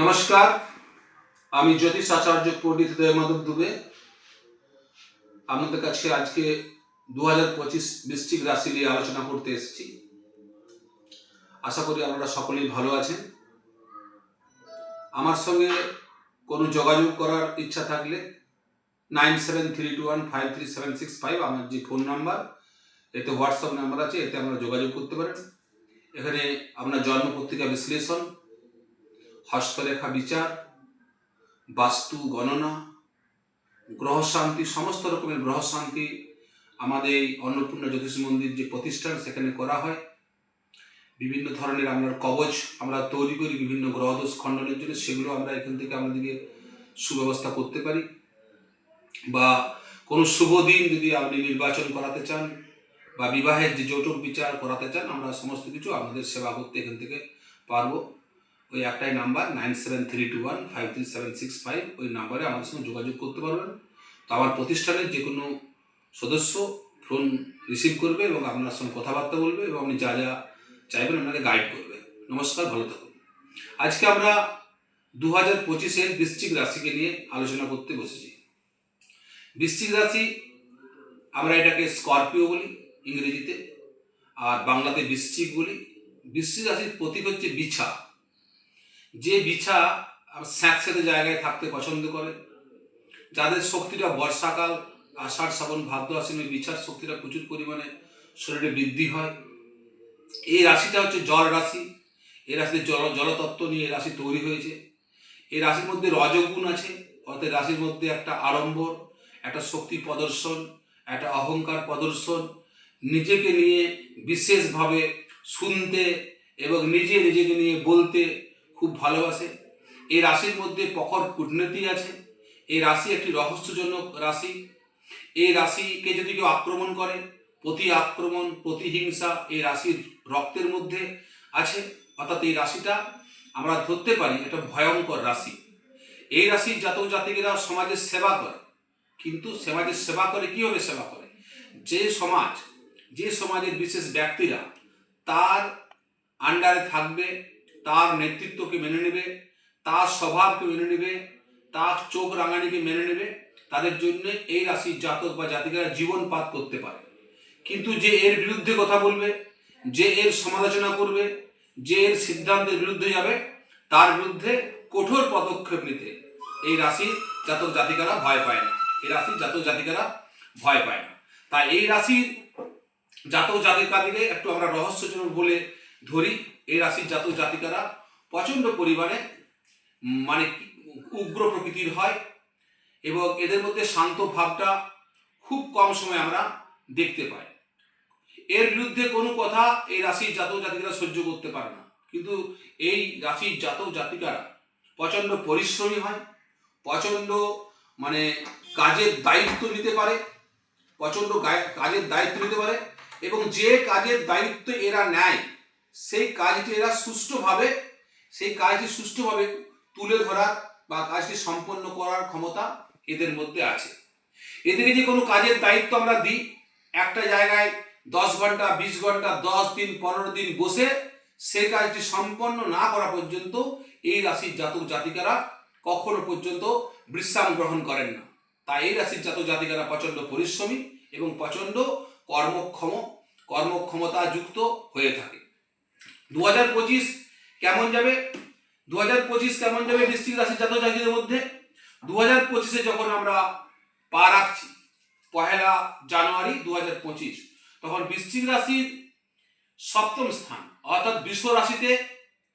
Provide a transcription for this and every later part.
নমস্কার, আমি জ্যোতিষ আচার্য পণ্ডিত দয়ামাধব দুবে। আপনাদের কাছে আজকে দু হাজার পঁচিশ বৃশ্চিক রাশি নিয়ে আলোচনা করতে এসেছি। আশা করি আপনারা সকলেই ভালো আছেন। আমার সঙ্গে কোনো যোগাযোগ করার ইচ্ছা থাকলে nine seven three two one five three seven six five, আমার যে ফোন নাম্বার, এতে হোয়াটসঅ্যাপ নাম্বার আছে, এতে আপনারা যোগাযোগ করতে পারেন। এখানে আপনার জন্ম পত্রিকা বিশ্লেষণ হস্তরেখা বিচার, বাস্তু গণনা গ্রহ শান্তি সমস্ত রকমের গ্রহ শান্তি আমাদের এই অন্নপূর্ণা জ্যোতিষ মন্দির যে প্রতিষ্ঠান, সেখানে করা হয়। বিভিন্ন ধরনের আমরা কবচ আমরা তৈরি করি বিভিন্ন গ্রহদোষ খণ্ডনের জন্য, সেগুলো আমরা এখান থেকে আমাদেরকে সুব্যবস্থা করতে পারি। বা কোনো শুভ দিন যদি আপনি নির্বাচন করাতে চান বা বিবাহের যে যৌতুক বিচার করাতে চান, আমরা সমস্ত কিছু আপনাদের সেবা করতে এখান থেকে পারব। ওই একটাই number nine seven three two one five three seven six five ওই নাম্বারে আমাদের সঙ্গে যোগাযোগ করতে পারবেন। তো আমার প্রতিষ্ঠানের যে কোনো সদস্য ফোন রিসিভ করবে এবং আপনার সঙ্গে কথাবার্তা বলবে এবং আপনি যা যা চাইবেন আপনাকে গাইড করবে। নমস্কার, ভালো থাকুন। আজকে আমরা দু হাজার পঁচিশের বৃশ্চিক রাশিকে নিয়ে আলোচনা করতে বসেছি। বৃশ্চিক রাশি, আমরা এটাকে স্করপিও বলি ইংরেজিতে, আর বাংলাতে বৃশ্চিক বলি। বৃশ্চিক রাশির প্রতীক হচ্ছে বিছা। যে বিছা স্যাঁতস্যাঁতে জায়গায় থাকতে পছন্দ করে, যাদের শক্তিটা বর্ষাকাল, আষাঢ়, শ্রাবণ, ভাদ্র, আশ্বিন ওই বিছার শক্তিটা প্রচুর পরিমাণে শরীরে বৃদ্ধি হয়। এই রাশিটা হচ্ছে জল রাশি। এই রাশিতে জল, জলতত্ত্ব নিয়ে এই রাশি তৈরি হয়েছে। এই রাশির মধ্যে রজগুণ আছে, অর্থাৎ রাশির মধ্যে একটা আড়ম্বর, একটা শক্তি প্রদর্শন, একটা অহংকার প্রদর্শন। নিজেকে নিয়ে বিশেষভাবে শুনতে এবং নিজে নিজেকে নিয়ে বলতে খুব ভালোবাসে। এই রাশির মধ্যে প্রখর কূটনীতি আছে। এই রাশি একটি রহস্যজনক রাশি। এই রাশিকে যদি কেউ আক্রমণ করে, প্রতি আক্রমণ প্রতিহিংসা এই রাশির রক্তের মধ্যে আছে। অর্থাৎ এই রাশিটা আমরা ধরতে পারি একটা ভয়ঙ্কর রাশি। এই রাশির জাতক জাতিকেরা সমাজের সেবা করে। কিন্তু সমাজের সেবা করে কীভাবে সেবা করে? যে সমাজ, যে সমাজের বিশেষ ব্যক্তিরা তার আন্ডারে থাকবে তার নেতৃত্বকে মেনে নেবে, তার স্বভাবকে মেনে নেবে, তার চোখ রাঙানিকে মেনে নেবে, তাদের জন্য এই রাশির জাতক বা জাতিকারা জীবনপাত করতে পারে। কিন্তু যে এর বিরুদ্ধে কথা বলবে, যে এর সমালোচনা করবে, যে এর সিদ্ধান্তের বিরুদ্ধে যাবে, তার বিরুদ্ধে কঠোর পদক্ষেপ নিতে এই রাশির জাতক জাতিকারা ভয় পায় না। এই রাশির জাতক জাতিকারা ভয় পায় না। তাই এই রাশির জাতক জাতিকাদিকে একটু আমরা রহস্যজনক বলে ধরি এই রাশির জাতক জাতিকারা প্রচণ্ড পরিমাণে মানে উগ্র প্রকৃতির হয় এবং এদের মধ্যে শান্ত ভাবটা খুব কম সময় আমরা দেখতে পাই। এর বিরুদ্ধে কোনো কথা এই রাশির জাতক জাতিকারা সহ্য করতে পারে না। কিন্তু এই রাশির জাতক জাতিকারা প্রচণ্ড পরিশ্রমী হয়, প্রচণ্ড মানে কাজের দায়িত্ব নিতে পারে, প্রচণ্ড কাজের দায়িত্ব নিতে পারে এবং যে কাজের দায়িত্ব এরা নেয় সেই কাজটি এরা সুষ্ঠুভাবে, সেই কাজটি সুষ্ঠুভাবে তুলে ধরার বা কাজটি সম্পন্ন করার ক্ষমতা এদের মধ্যে আছে। এদেরকে যে কোনো কাজের দায়িত্ব আমরা দিই। একটা জায়গায় দশ ঘণ্টা, বিশ ঘণ্টা, দশ দিন, পনেরো দিন বসে সেই কাজটি সম্পন্ন না করা পর্যন্ত এই রাশির জাতক জাতিকারা কখনো পর্যন্ত বিশ্রাম গ্রহণ করেন না। তাই এই রাশির জাতক জাতিকারা প্রচণ্ড পরিশ্রমী এবং প্রচণ্ড কর্মক্ষম কর্মক্ষমতা যুক্ত হয়ে থাকে। দু হাজার পঁচিশ কেমন যাবে? দু হাজার পঁচিশ কেমন যাবে বৃশ্চিক রাশির জাতক জাতিদের মধ্যে? দু হাজার পঁচিশে যখন আমরা পা রাখছি, পহেলা জানুয়ারি দু হাজার পঁচিশ, তখন বৃশ্চিক রাশির সপ্তম স্থান, অর্থাৎ বিশ্ব রাশিতে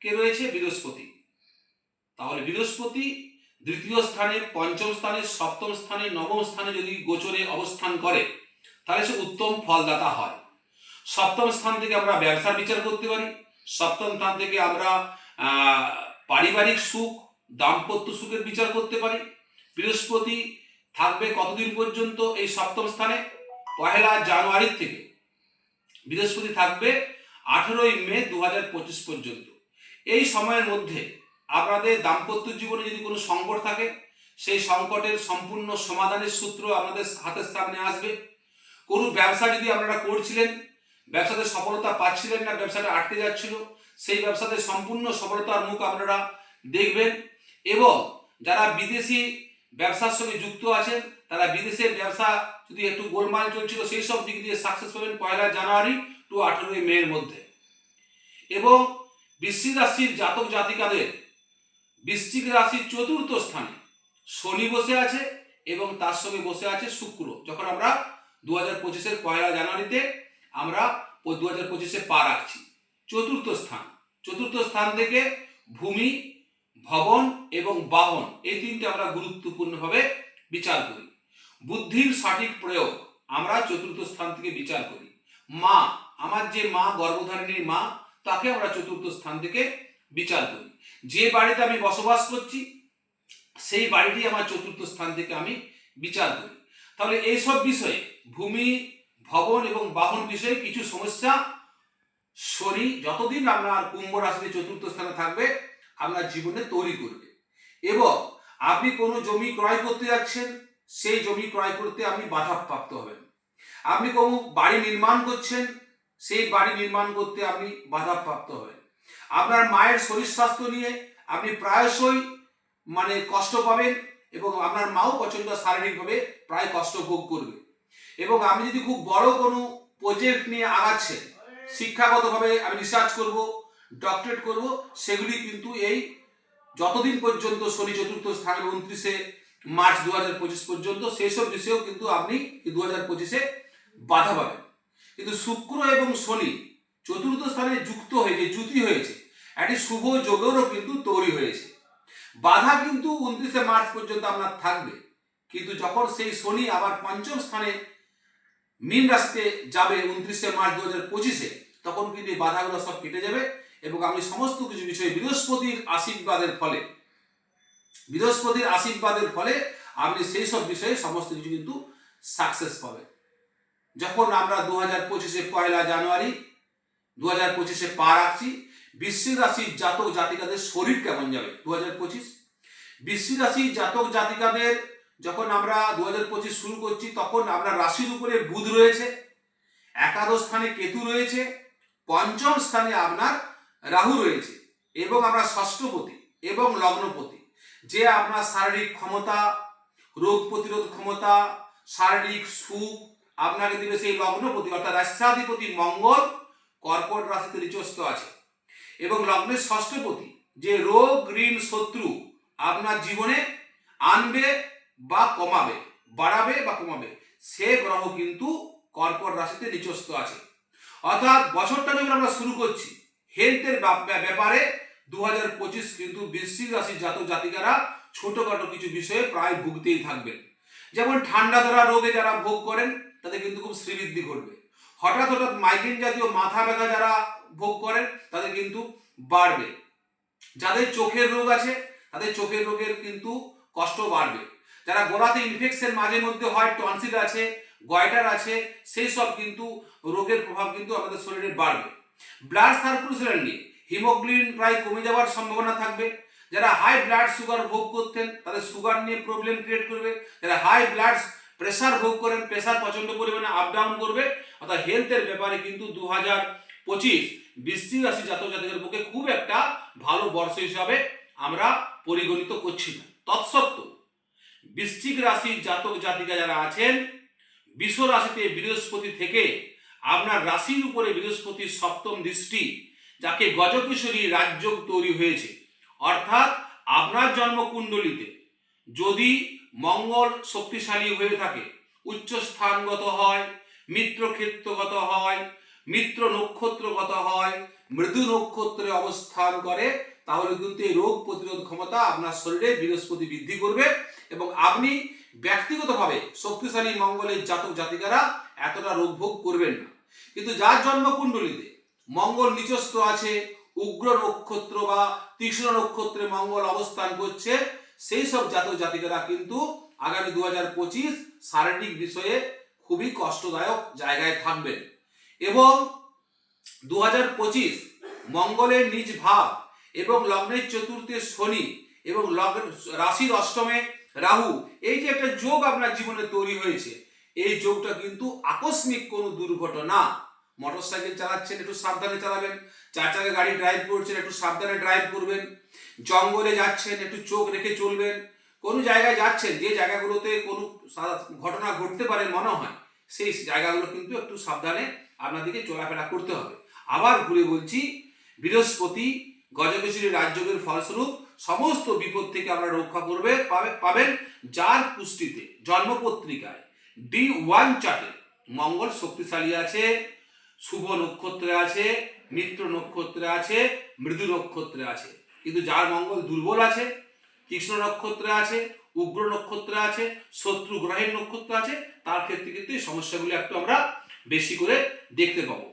কে রয়েছে? বৃহস্পতি। তাহলে বৃহস্পতি দ্বিতীয় স্থানে, পঞ্চম স্থানে, সপ্তম স্থানে, নবম স্থানে যদি গোচরে অবস্থান করে, তাহলে সে উত্তম ফলদাতা হয়। সপ্তম স্থান থেকে আমরা ব্যবসার বিচার করতে পারি। সপ্তম স্থান থেকে আমরা পারিবারিক সুখ, দাম্পত্য সুখের বিচার করতে পারি। বৃহস্পতি থাকবে কতদিন পর্যন্ত এই সপ্তম স্থানে? পহেলা জানুয়ারির থেকে। বৃহস্পতি থাকবে আঠেরোই মে দু হাজার পঁচিশ পর্যন্ত। এই সময়ের মধ্যে আপনাদের দাম্পত্য জীবনে যদি কোনো সংকট থাকে, সেই সংকটের সম্পূর্ণ সমাধানের সূত্র আমাদের হাতের সামনে আসবে। কোনো ব্যবসা যদি আপনারা করছিলেন ব্যবসাতে সফলতা পাচ্ছিলেন না, ব্যবসাটা আটকে যাচ্ছিল। সেই ব্যবসাতে সম্পূর্ণ সফলতার মুখ আপনারা দেখবেন। এবং যারা বিদেশি ব্যবসার সঙ্গে যুক্ত আছেন, তারা বিদেশের ব্যবসা যদি একটু গোলমাল চলছিল, সেই সব দিক দিয়ে সাকসেস পাবেন পয়লা জানুয়ারি টু আঠেরোই মের মধ্যে। এবং বৃশ্চিক রাশির জাতক জাতিকাদের, বৃশ্চিক রাশির চতুর্থ স্থানে শনি বসে আছে এবং তার সঙ্গে বসে আছে শুক্র। যখন আমরা দু হাজার পঁচিশের পয়লা জানুয়ারিতে আমরা দু হাজার পঁচিশে পা রাখছি। চতুর্থ স্থান। চতুর্থ স্থান থেকে ভূমি, ভবন এবং বাহন এই তিনটে আমরা গুরুত্বপূর্ণভাবে বিচার করি। বুদ্ধির সঠিক প্রয়োগ আমরা চতুর্থ স্থান থেকে বিচার করি। মা, আমার যে মা, গর্ভধারিণীর মা, তাকে আমরা চতুর্থ স্থান থেকে বিচার করি। যে বাড়িতে আমি বসবাস করছি, সেই বাড়িটি আমার চতুর্থ স্থান থেকে আমি বিচার করি। তাহলে এইসব বিষয়ে ভূমি ভবন এবং বাহন বিষয়ে কিছু সমস্যা শনি যতদিন আপনার কুম্ভ রাশিতে চতুর্থ স্থানে থাকবে, আপনার জীবনে তৈরি করবে। এবং আপনি কোনো জমি ক্রয় করতে যাচ্ছেন, সেই জমি ক্রয় করতে আপনি বাধাপ্রাপ্ত হবেন। আপনি কোনো বাড়ি নির্মাণ করছেন, সেই বাড়ি নির্মাণ করতে আপনি বাধাপ্রাপ্ত হবেন। আপনার মায়ের শরীর স্বাস্থ্য নিয়ে আপনি প্রায়শই মানে কষ্ট পাবেন এবং আপনার মাও প্রচণ্ড শারীরিকভাবে প্রায় কষ্ট ভোগ করবে। এবং আপনি যদি খুব বড় কোনো প্রজেক্ট নিয়ে আগাচ্ছেন শিক্ষাগতভাবে আমি রিসার্চ করব ডক্টরেট করব, সেগুলি কিন্তু এই যতদিন পর্যন্ত শনি চতুর্থ স্থানে উনত্রিশে মার্চ দু হাজার পঁচিশ পর্যন্ত সব বিষয়েও কিন্তু আপনি দু হাজার পঁচিশে বাধা পাবেন। কিন্তু শুক্র এবং শনি চতুর্থ স্থানে যুক্ত হয়েছে জুতি হয়েছে। একটি শুভ যোগেরও কিন্তু তৈরি হয়েছে। বাধা কিন্তু উনত্রিশে মার্চ পর্যন্ত আপনার থাকবে। কিন্তু যখন সেই শনি আবার পঞ্চম স্থানে মীন রাশিতে যাবে উনত্রিশে মার্চ দু হাজার পঁচিশে, তখন কিন্তু এই বাধাগুলো সব কেটে যাবে এবং আপনি সমস্ত কিছু বিষয়ে বৃহস্পতির আশীর্বাদের ফলে, বৃহস্পতির আশীর্বাদের ফলে আপনি সেই সব বিষয়ে সমস্ত কিছু কিন্তু সাকসেস পাবেন। যখন আমরা দু হাজার পঁচিশে পয়লা জানুয়ারি দু হাজার পঁচিশে পা রাখছি, বৃশ্চিক রাশির জাতক জাতিকাদের শরীর কেমন যাবে? দু হাজার পঁচিশ, বৃশ্চিক রাশির জাতক জাতিকাদের যখন আমরা দু হাজার পঁচিশ শুরু করছি, তখন আমরা রাশির উপরে বুধ রয়েছে, একাদশ স্থানে কেতু রয়েছে, পঞ্চম স্থানে আপনার রাহু রয়েছে এবং আমরা ষষ্ঠপতি এবং লগ্নপতি। যে আপনার শারীরিক ক্ষমতা, রোগ প্রতিরোধ ক্ষমতা, শারীরিক সুখ, আপনাকে দিবে সেই লগ্নপতি, অর্থাৎ রাষ্ট্রাধিপতি মঙ্গল, কর্কট রাশিতে নিচস্ত আছে। এবং লগ্নের ষষ্ঠপতি, যে রোগ, ঋণ, শত্রু আপনার জীবনে আনবে বা কমাবে, বাড়াবে বা কমাবে, সে গ্রহ কিন্তু কর্কট রাশিতে নিচস্ত আছে। অর্থাৎ বছরটা যখন আমরা শুরু করছি হেলথের ব্যাপারে দু হাজার পঁচিশ কিন্তু বৃশ্চিক রাশির জাতক জাতিকারা ছোটখাটো কিছু বিষয়ে প্রায় ভুগতেই থাকবেন। যেমন ঠান্ডা ধরা রোগে যারা ভোগ করেন, তাদের কিন্তু খুব শ্রীবৃদ্ধি ঘটবে। হঠাৎ হঠাৎ মাইগ্রেন জাতীয় মাথা ব্যথা যারা ভোগ করেন, তাদের কিন্তু বাড়বে। যাদের চোখের রোগ আছে, তাদের চোখের রোগের কিন্তু কষ্ট বাড়বে। যারা গোড়াতে ইনফেকশন মাঝে মধ্যে হয় টনসিল আছে গয়টার আছে সেই সব কিন্তু রোগের প্রভাব কিন্তু আমাদের শরীরে বাড়বে। ব্লাড সার্কুলেশন নিয়ে হিমোগ্লোবিন প্রায় কমে যাওয়ার সম্ভাবনা থাকবে। যারা হাই ব্লাড সুগার ভোগ করতেন, তাদের সুগার নিয়ে প্রবলেম ক্রিয়েট করবে। যারা হাই ব্লাড প্রেশার ভোগ করেন প্রেশার প্রচণ্ড পরিমাণে আপ ডাউন করবে। অর্থাৎ হেলথের ব্যাপারে কিন্তু দু হাজার পঁচিশ বৃষ্টি রাশি জাতক জাতকের পক্ষে খুব একটা ভালো বর্ষ হিসাবে আমরা পরিগণিত করছি না। তৎসত্ত্বেও বৃশ্চিক রাশির জাতক জাতিকা যারা আছেন বিশ্ব রাশিতে বৃহস্পতি থেকে আপনার রাশির উপরে বৃহস্পতির সপ্তম দৃষ্টি, যাকে গজকিশোরী রাজ্য তৈরি হয়েছে। অর্থাৎ আপনার জন্মকুণ্ডলিতে যদি মঙ্গল শক্তিশালী হয়ে থাকে উচ্চ স্থানগত হয়, মিত্রক্ষেত্রগত হয়, মিত্র নক্ষত্রগত হয়, মৃদু নক্ষত্রে অবস্থান করে, তাহলে কিন্তু এই রোগ প্রতিরোধ ক্ষমতা আপনার শরীরে বৃহস্পতি বৃদ্ধি করবে। আপনি ব্যক্তিগতভাবে শক্তিশালী মঙ্গলের জাতক জাতিকারা এতটা রোগ ভোগ করবেন না। কিন্তু যার জন্মকুণ্ডলিতে মঙ্গল নিচস্থ আছে, উগ্র নক্ষত্র বা তীক্ষ্ণ নক্ষত্রে মঙ্গল অবস্থান করছে, সেই সব জাতক জাতিকারা কিন্তু আগামী দু হাজার পঁচিশ শারীরিক বিষয়ে খুবই কষ্টদায়ক জায়গায় থাকবেন। এবং দু হাজার পঁচিশ মঙ্গলের নিজ ভাব এবং লগ্নের চতুর্থে শনি এবং লগ্ন রাশির অষ্টমে রাহু, এই যে একটা যোগ আপনার জীবনে তৈরি হয়েছে, এই যোগটা কিন্তু আকস্মিক কোনো দুর্ঘটনা। মোটর সাইকেল চালাচ্ছেন, একটু সাবধানে চালাবেন। চার চাকা গাড়ি ড্রাইভ করছেন, একটু সাবধানে ড্রাইভ করবেন। জঙ্গলে যাচ্ছেন, একটু চোখ রেখে চলবেন। কোনো জায়গায় যাচ্ছেন, যে জায়গাগুলোতে কোনো ঘটনা ঘটতে পারে মনে হয়, সেই জায়গাগুলো কিন্তু একটু সাবধানে আপনাদেরকে চলাফেরা করতে হবে। আবার ঘুরে বলছি, বৃহস্পতি গজকেশরী রাজযোগের ফলস্বরূপ সমস্ত বিপদ থেকে আমরা রক্ষা করবে পাবেন যার পুষ্টিতে, জন্মপত্রিকায় ডি ওয়ান চার্টে মঙ্গল শক্তিশালী আছে, শুভ নক্ষত্রে আছে, মিত্র নক্ষত্রে আছে, মৃদু নক্ষত্রে আছে। কিন্তু যার মঙ্গল দুর্বল আছে কৃষ্ণ নক্ষত্রে আছে, উগ্র নক্ষত্রে আছে, শত্রু গ্রহের নক্ষত্র আছে, তার ক্ষেত্রে কিন্তু এই সমস্যাগুলো একটু আমরা বেশি করে দেখতে পাবো।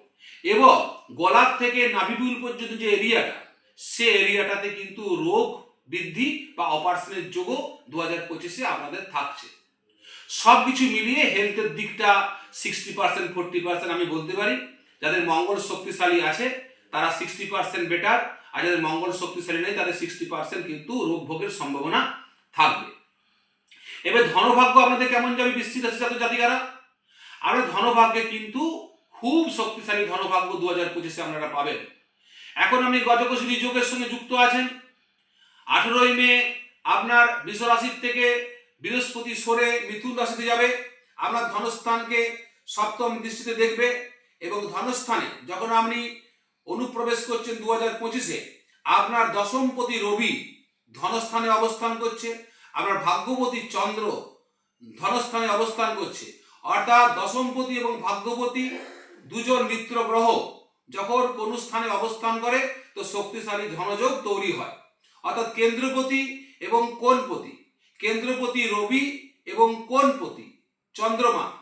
এবং গলার থেকে নাভিবিউল পর্যন্ত যে এরিয়াটা সে এরিয়াটাতে কিন্তু রোগ বৃদ্ধি বা অপারেশনের যোগও দু হাজার পঁচিশে আপনাদের থাকছে। সব কিছু মিলিয়ে হেলথের দিকটা সিক্সটি পার্সেন্ট ফোরটি পার্সেন্ট আমি বলতে পারি। যাদের মঙ্গল শক্তিশালী আছে, তারা সিক্সটি পার্সেন্ট বেটার আর যাদের মঙ্গল শক্তিশালী নেই, তাদের সিক্সটি পার্সেন্ট কিন্তু রোগ ভোগের সম্ভাবনা থাকবে। এবার ধনভাগ্য আপনাদের কেমন যাবে বৃষ্টির রাশি জাতক জাতিকারা আমরা ধনভাগ্যে কিন্তু খুব শক্তিশালী ধনভাগ্য দু হাজার পঁচিশে আপনারা পাবেন। এখন আপনি গজকশলী যোগের সঙ্গে যুক্ত আছেন। আঠেরোই মে আপনার বৃষ রাশির থেকে বৃহস্পতি সরে মিথুন রাশিতে যাবে। আপনার ধনস্থানকে সপ্তম দৃষ্টিতে দেখবে এবং ধনস্থানে যখন আপনি অনুপ্রবেশ করছেন দু হাজার পঁচিশে, আপনার দশমপতি রবি ধনস্থানে অবস্থান করছে। আপনার ভাগ্যবতী চন্দ্র ধনস্থানে অবস্থান করছে। অর্থাৎ দশমপতি এবং ভাগ্যবতী দুজন মিত্র গ্রহ যখন কোন স্থানে অবস্থান করে, তো শক্তিশালী ধনযোগ তৈরি হয়। অর্থাৎ কেন্দ্রপতি এবং কোণপতি। কেন্দ্রপতি রবি এবং কোণপতি চন্দ্রমা।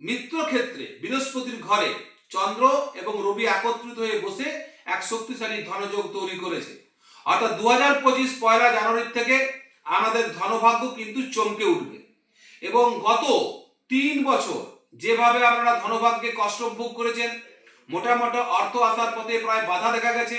মিত্র ক্ষেত্রে বৃহস্পতির ঘরে চন্দ্র এবং রবি একত্রিত হয়ে বসে এক শক্তিশালী ধনযোগ তৈরি করেছে। অর্থাৎ দু হাজার পঁচিশ পয়লা জানুয়ারির থেকে আমাদের ধনভাগ্য কিন্তু চমকে উঠবে। এবং গত তিন বছর যেভাবে আপনারা ধনভাগ্যে কষ্ট ভোগ করেছেন মোটা মোটা অর্থ আসার পথে প্রায় বাধা দেখা গেছে।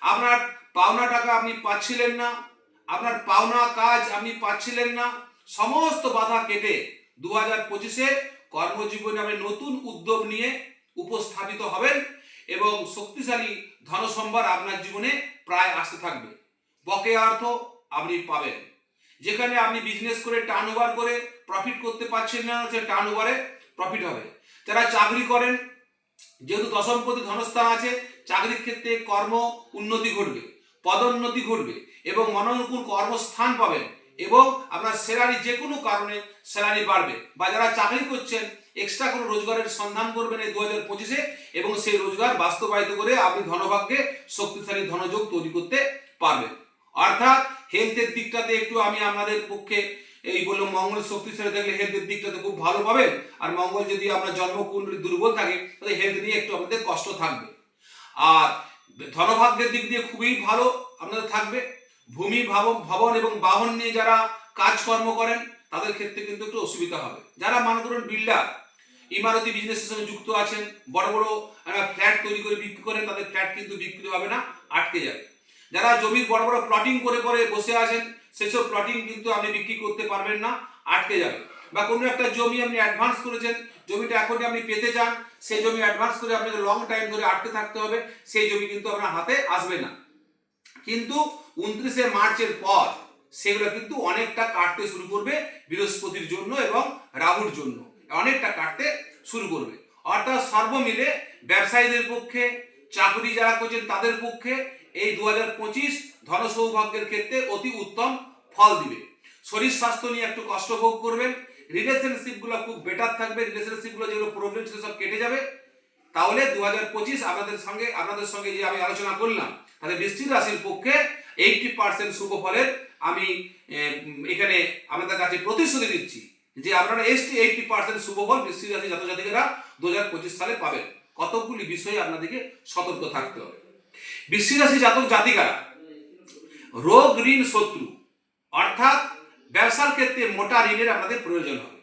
আপনার পাওনা টাকা আপনি পাচ্ছিলেন না। আপনার পাওনা কাজ আপনি পাচ্ছিলেন না। সমস্ত বাধা কেটে দু হাজার পঁচিশে কর্মজীবনে আপনি নতুন উদ্যোগ নিয়ে উপস্থাপিত হবেন এবং শক্তিশালী ধনসম্ভার আপনার জীবনে প্রায় আসতে থাকবে। বকেয়া অর্থ আপনি পাবেন। যেখানে আপনি বিজনেস করে টার্ন ওভার করে প্রফিট করতে পারছেন না, সে টার্ন ওভারে প্রফিট হবে। যারা চাকরি করেন যেহেতু দশমপতি ধনস্থান আছে, চাকরির ক্ষেত্রে কর্ম উন্নতি ঘটবে, পদোন্নতি ঘটবে এবং মনোনুকূল কর্মস্থান পাবেন এবং আপনার স্যালারি যে কোনো কারণে স্যালারি বাড়বে বা যারা চাকরি করছেন এক্সট্রা কোনো রোজগারের সন্ধান করবেন এই দু হাজার পঁচিশে এবং সেই রোজগার বাস্তবায়িত করে আপনি ধনভাগ্যে শক্তিশালী ধনযোগ তৈরি করতে পারবেন। অর্থাৎ হেলথের দিকটাতে একটু আমি আপনাদের পক্ষে এই বলল মঙ্গল শক্তিশালী থাকলে হেলথের দিকটাতে খুব ভালো পাবেন আর মঙ্গল যদি আপনার জন্মকুণ্ডলী দুর্বল থাকে, তাহলে হেলথ নিয়ে একটু আপনাদের কষ্ট থাকবে। আর ধনভাগ্যের দিক দিয়ে খুবই ভালো, আপনাদের থাকবে। ভূমি, ভবন এবং বাহন নিয়ে যারা কাজকর্ম করেন, তাদের ক্ষেত্রে কিন্তু একটু অসুবিধা হবে। যারা মনে করুন বিল্ডার ইমারতি বিজনেসের সঙ্গে যুক্ত আছেন, বড় বড় ফ্ল্যাট তৈরি করে বিক্রি করেন, তাদের ফ্ল্যাট কিন্তু বিক্রি হবে না, আটকে যাবে। যারা জমির বড় বড় প্লটিং করে করে বসে আছেন সেসব প্লটিং কিন্তু আপনি বিক্রি করতে পারবেন না, আটকে যাবে। বা কোনো একটা জমি আপনি অ্যাডভান্স করেছেন, জমিটা এখনই আপনি পেতে চান, সেই জমি অ্যাডভান্স করে আপনাকে লং টাইম ধরে আটকে থাকতে হবে, সেই জমি কিন্তু আপনার হাতে আসবে না। কিন্তু উনত্রিশে মার্চের পর সেগুলো কিন্তু অনেকটা কাটতে শুরু করবে বৃহস্পতির জন্য এবং রাহুর জন্য। অনেকটা কাটতে শুরু করবে। অর্থাৎ সর্বমিলে ব্যবসায়ীদের পক্ষে, চাকরি যারা করছেন তাদের পক্ষে এই দু হাজার পঁচিশ ধন সৌভাগ্যের ক্ষেত্রে অতি উত্তম ফল দিবে। শরীর স্বাস্থ্য নিয়ে একটু কষ্ট ভোগ করবেন। রিলেশনশিপগুলো খুব বেটার থাকবে। রিলেশনশিপগুলো যেগুলো প্রবলেম ছিল সব কেটে যাবে। তাহলে দু হাজার পঁচিশ আপনাদের সঙ্গে আপনাদের সঙ্গে যে আমি আলোচনা করলাম, তাহলে বৃষ্টির রাশির পক্ষে এইটটি পার্সেন্ট শুভ ফলের আমি এখানে আপনাদের কাছে প্রতিশ্রুতি দিচ্ছি যে আপনারা এসটি এইটটি পার্সেন্ট শুভ ফল বৃষ্টির রাশি জাতজাতিকেরা দু হাজার পঁচিশ সালে পাবেন। কতগুলি বিষয়ে আপনাদেরকে সতর্ক থাকতে হবে। বৃষ্টির রাশি জাতক জাতিকারা, রোগ, ঋণ, শত্রু অর্থাৎ ব্যবসার ক্ষেত্রে মোটা ঋণের আপনাদের প্রয়োজন হবে।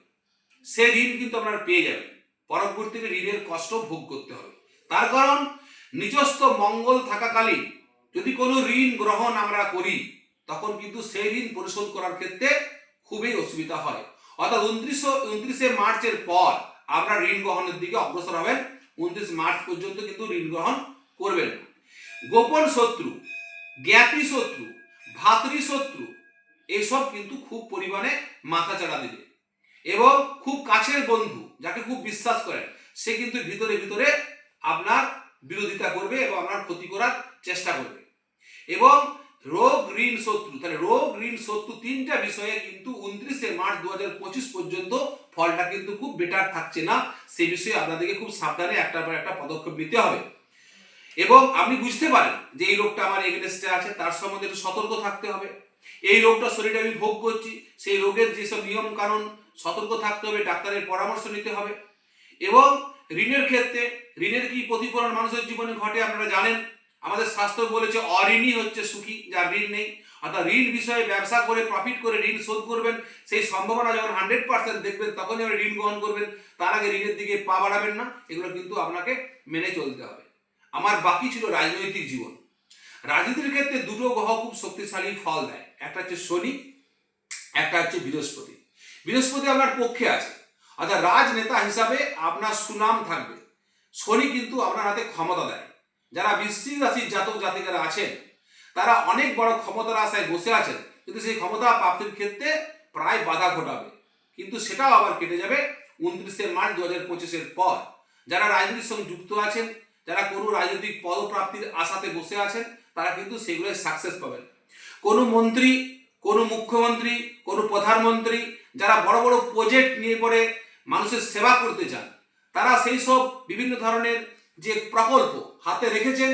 সে ঋণ কিন্তু আপনারা পেয়ে যাবেন। পরবর্তীতে ঋণের কষ্ট ভোগ করতে হবে। তার কারণ, নিজস্ব মঙ্গল থাকাকালীন যদি কোনো ঋণ গ্রহণ আমরা করি, তখন কিন্তু সেই ঋণ পরিশোধ করার ক্ষেত্রে খুবই অসুবিধা হয়। অর্থাৎ উনত্রিশশো, উনত্রিশে মার্চের পর আপনারা ঋণ গ্রহণের দিকে অগ্রসর হবেন। উনত্রিশ মার্চ পর্যন্ত কিন্তু ঋণ গ্রহণ করবেন না। গোপন শত্রু, জ্ঞাতি শত্রু, ভাতৃ শত্রু এইসব কিন্তু খুব পরিমাণে মাথা চাড়া দিবে। এবং খুব কাছের বন্ধু, যাকে খুব বিশ্বাস করেন সে কিন্তু ভিতরে ভিতরে আপনার বিরোধিতা করবে এবং আপনার ক্ষতি করার চেষ্টা করবে। এবং রোগ ঋণ শত্রু, তাহলে রোগ ঋণ শত্রু তিনটা বিষয়ে কিন্তু উনত্রিশে মার্চ দু পঁচিশ পর্যন্ত ফলটা কিন্তু খুব বেটার থাকছে না। সেই বিষয়ে আপনাদেরকে খুব সাবধানে একটার পর একটা পদক্ষেপ নিতে হবে। এবং আপনি বুঝতে পারেন যে এই রোগটা আমার এগেনস্টে আছে, তার সম্বন্ধে একটু সতর্ক থাকতে হবে। এই রোগটা শরীরে আমি ভোগ করছি, সেই রোগের যেসব নিয়ম কানুন সতর্ক থাকতে হবে, ডাক্তারের পরামর্শ নিতে হবে। এবং ঋণের ক্ষেত্রে, ঋণের কি প্রতিফলন মানুষের জীবনে ঘটে আপনারা জানেন? আমাদের স্বাস্থ্য বলেছে অঋণই হচ্ছে সুখী, যার ঋণ নেই। অর্থাৎ ঋণ বিষয়ে ব্যবসা করে প্রফিট করে ঋণ শোধ করবেন, সেই সম্ভাবনা যখন হান্ড্রেড পার্সেন্ট দেখবেন, তখনই আপনি ঋণ গ্রহণ করবেন। তার আগে ঋণের দিকে পা বাড়াবেন না, এগুলো কিন্তু আপনাকে মেনে চলতে হবে। আমার বাকি ছিল রাজনৈতিক জীবন। রাজনীতির ক্ষেত্রে দুটো গ্রহ খুব শক্তিশালী ফল দেয়। একটা হচ্ছে শনি, একটা হচ্ছে বৃহস্পতি। বৃহস্পতি আপনার পক্ষে আছে। অর্থাৎ রাজনেতা হিসাবে আপনার সুনাম থাকবে। শনি কিন্তু আপনার হাতে ক্ষমতা দেয়। যারা বৃশ্চিক রাশির জাতক জাতিকারা আছেন, তারা অনেক বড় ক্ষমতার আশায় বসে আছেন, কিন্তু সেই ক্ষমতা প্রাপ্তির ক্ষেত্রে প্রায় বাধা ঘটাবে। কিন্তু সেটাও আবার কেটে যাবে উনত্রিশে মার্চ দু হাজার পঁচিশের পর। যারা রাজনীতির সঙ্গে যুক্ত আছেন, যারা কোনো রাজনৈতিক পদপ্রাপ্তির আশাতে বসে আছেন, তারা কিন্তু সেগুলোয় সাকসেস পাবেন। কোনো মন্ত্রী, কোনো মুখ্যমন্ত্রী, কোনো প্রধানমন্ত্রী, যারা বড় বড় প্রজেক্ট নিয়ে পরে মানুষের সেবা করতে চান, তারা সেই সব বিভিন্ন ধরনের যে প্রকল্প হাতে রেখেছেন,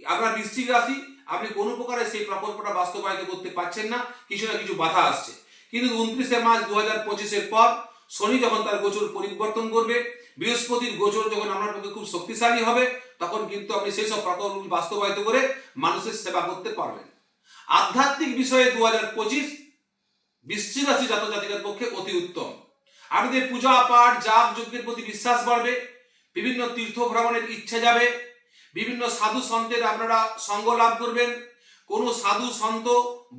আপনার বৃশ্চিক রাশি, আপনি কোনো প্রকারে সেই প্রকল্পটা বাস্তবায়িত করতে পারছেন না, কিছু না কিছু বাধা আসছে। কিন্তু উনত্রিশে মার্চ দু হাজার পঁচিশের পর শনি যখন তার গোচর পরিবর্তন করবে, বৃহস্পতির গোচর যখন আপনার পক্ষে খুব শক্তিশালী হবে, তখন কিন্তু আপনি সেই সব প্রকল্প বাস্তবায়িত করে মানুষের সেবা করতে পারবেন। আধ্যাত্মিক বিষয়ে দু হাজার পঁচিশ বৃশ্চিক রাশি জাতক জাতিকার পক্ষে অতি উত্তম। আপনাদের পূজা, পাঠ, জাপ, যজ্ঞের প্রতি বিশ্বাস বাড়বে, বিভিন্ন তীর্থ ভ্রমণের ইচ্ছা যাবে, বিভিন্ন সাধু সন্তের আপনারা সঙ্গ লাভ করবেন। কোনো সাধু সন্ত,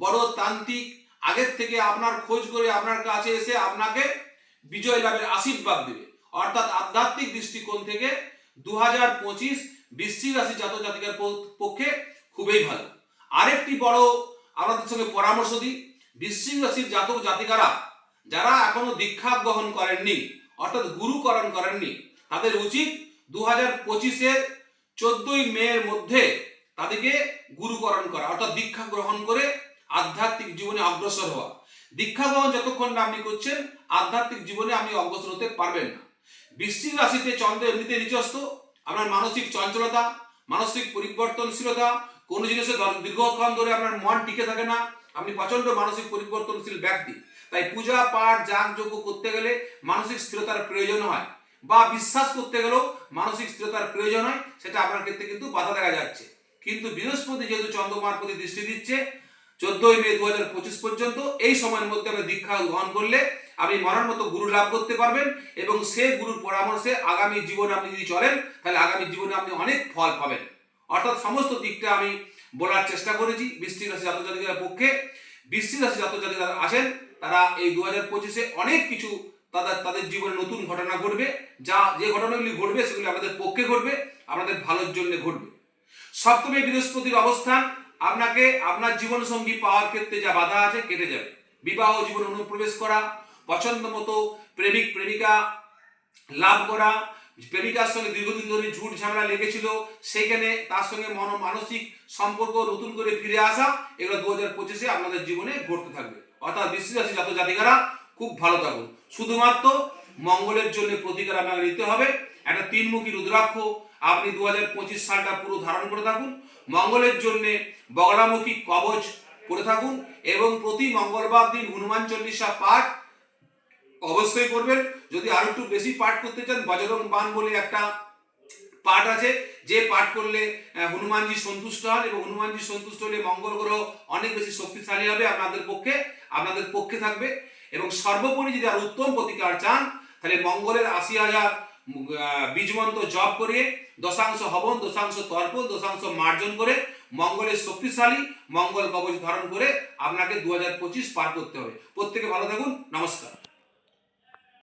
বড় তান্ত্রিক, আগের থেকে আপনার খোঁজ করে আপনার কাছে এসে আপনাকে বিজয় লাভের আশীর্বাদ দেবে। অর্থাৎ আধ্যাত্মিক দৃষ্টিকোণ থেকে দু হাজার পঁচিশ বৃশ্চিক রাশি জাতক জাতিকার পক্ষে খুবই ভালো। আরেকটি বড় আপনাদের সঙ্গে পরামর্শ দিই। বৃশ্চিক জাতক জাতিকারা যারা এখনও দীক্ষা গ্রহণ করেননি, অর্থাৎ গুরুকরণ করেননি, তাদের উচিত দু হাজার পঁচিশের চোদ্দই মের মধ্যে তাদেরকে গুরুকরণ করা, অর্থাৎ দীক্ষা গ্রহণ করে আধ্যাত্মিক জীবনে অগ্রসর হওয়া। দীক্ষা গ্রহণ যতক্ষণ না আপনি করছেন, আধ্যাত্মিক জীবনে আপনি অগ্রসর হতে পারবেন না। বৃশ্চিক রাশিতে চন্দ্র এমনিতে নিচস্ত আপনার মানসিক চঞ্চলতা, মানসিক পরিবর্তনশীলতা কোনো জিনিসে দর- দীর্ঘক্ষণ ধরে আপনার মন টিকে থাকে না, আপনি প্রচণ্ড মানসিক পরিবর্তনশীল ব্যক্তি। তাই পূজা, পাঠ, যাগ, যজ্ঞ করতে গেলে মানসিক স্থিরতার প্রয়োজন হয় বা বিশ্বাস করতে গেলেও মানসিক স্থিরতার প্রয়োজন হয়, সেটা আপনার ক্ষেত্রে কিন্তু বাধা দেখা যাচ্ছে। কিন্তু বৃহস্পতি যেহেতু চন্দ্রমার প্রতি দৃষ্টি দিচ্ছে, চোদ্দই মে দু হাজার পঁচিশ পর্যন্ত এই সময়ের মধ্যে আপনি দীক্ষা গ্রহণ করলে আপনি মনের মতো গুরু লাভ করতে পারবেন এবং সে গুরুর পরামর্শে আগামী জীবনে আপনি যদি চলেন, তাহলে আগামী জীবনে আপনি অনেক ফল পাবেন। অর্থাৎ সমস্ত দিকটা আমি বলার চেষ্টা করেছি। বৃষ্টি রাশি জাতক জাতিকার পক্ষে। বৃষ্টি রাশি জাতিকারা আছেন, তারা এই দু হাজার পঁচিশে অনেক কিছু তাদের তাদের জীবনে নতুন ঘটনা ঘটবে। যা, যে ঘটনাগুলি ঘটবে, সেগুলি আমাদের পক্ষে ঘটবে আপনাদের ভালোর জন্য ঘটবে। সপ্তমে বৃহস্পতির অবস্থান। আপনাকে আপনার জীবন সঙ্গী পাওয়ার ক্ষেত্রে যা বাধা আছে, কেটে যাবে। বিবাহ জীবন অনুপ্রবেশ করা পছন্দ মতো প্রেমিক, প্রেমিকা লাভ করা প্রেমিকার সঙ্গে দীর্ঘদিন ধরে ঝুট ঝামেলা লেগেছিল সেখানে তার সঙ্গে মন মানসিক সম্পর্ক নতুন করে ফিরে আসা, এগুলো দু হাজার পঁচিশে আপনাদের জীবনে ঘটতে থাকবে। অর্থাৎ বৃষ্টি রাশি জাত জাতিকারা খুব ভালো থাকুন। শুধুমাত্র মঙ্গলের জন্য প্রতিকার আপনাকে নিতে হবে। একটা তিনমুখী রুদ্রাক্ষ আপনি দু হাজার পঁচিশ সালটা পুরো ধারণ করে থাকুন। মঙ্গলের জন্য বগলামুখী কবচ করে থাকুন এবং প্রতি মঙ্গলবার দিন হনুমান চল্লিশা পাঠ অবশ্যই করবেন। যদি আরও একটু বেশি পাঠ করতে চান, বজরং বান বলে একটা পাঠ আছে। যে পাঠ করলে হনুমানজি সন্তুষ্ট হন এবং হনুমানজি সন্তুষ্ট হলে মঙ্গল গ্রহ অনেক বেশি শক্তিশালী হবে আপনাদের পক্ষে আপনাদের পক্ষে থাকবে। এবং সর্বোপরি যদি আর উত্তম প্রতিকার চান, তাহলে মঙ্গলের আশি হাজার বীজমন্ত্র জপ করে দশাংশ হবন, দশাংশ তর্পণ, দশাংশ মার্জন করে মঙ্গলের শক্তিশালী মঙ্গল কবচ ধারণ করে আপনাকে দু হাজার পঁচিশ পার করতে হবে। প্রত্যেকে ভালো থাকুন, নমস্কার।